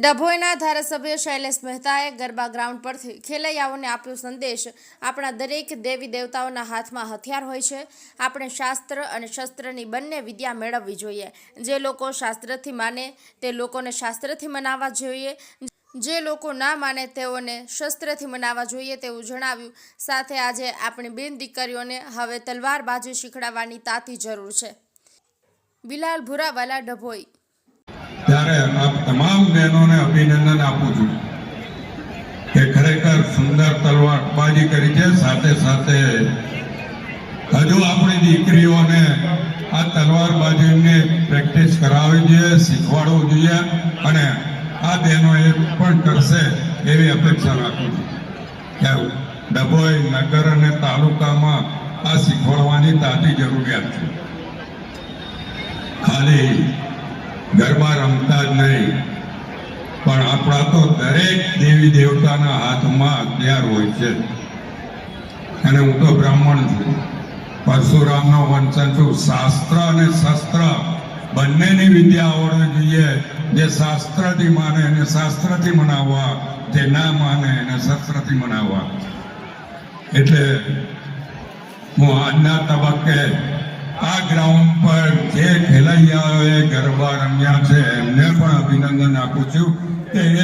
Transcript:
ડભોઈના ધારાસભ્ય શૈલેષ મહેતાએ ગરબા ગ્રાઉન્ડ પરથી ખેલૈયાઓને આપ્યો સંદેશ. આપણા દરેક દેવી દેવતાઓના હાથમાં હથિયાર હોય છે. આપણે શાસ્ત્ર અને શસ્ત્રની બંને વિદ્યા મેળવવી જોઈએ. જે લોકો શાસ્ત્રથી માને, તે લોકોને શાસ્ત્રથી મનાવવા જોઈએ. જે લોકો ના માને, તેઓને શસ્ત્રથી મનાવવા જોઈએ તેવું જણાવ્યું. સાથે આજે આપણી બેન દીકરીઓને હવે તલવારબાજી શીખડાવવાની તાતી જરૂર છે. બિલાલ ભુરાવાલા, ડભોઈ. ત્યારે આપ તમામ બહેનોને અભિનંદન આપું છું કે ખરેખર સુંદર તલવારબાજી કરી છે. સાથે સાથે હજુ આપણી દીકરીઓને આ તલવારબાજીની પ્રેક્ટિસ કરાવવી જોઈએ, શીખવાડવું જોઈએ અને આ બહેનો એ પણ કરશે એવી અપેક્ષા રાખું છું. ડભોઈ નગર અને તાલુકામાં આ શીખવાડવાની તાતી જરૂરિયાત છે. ખાલી ગરબા રમતા જ નહીં. પણ આપણા તો દરેક દેવી દેવતાના હાથમાં હથિયાર હોય છે. અને હું તો બ્રાહ્મણ છું. પરશુરામનો વંચન છું. શાસ્ત્ર અને શસ્ત્ર બંનેની વિદ્યા આવડવી જોઈએ. જે શાસ્ત્રથી માને એને શાસ્ત્રથી મનાવવા, જે ના માને એને શસ્ત્રથી મનાવવા. એટલે હું આજના તબક્કે આ ગ્રાઉન્ડ પર જે ખેલૈયાઓએ ગરબા રમ્યા છે, એમને પણ અભિનંદન આપું છું. કે એ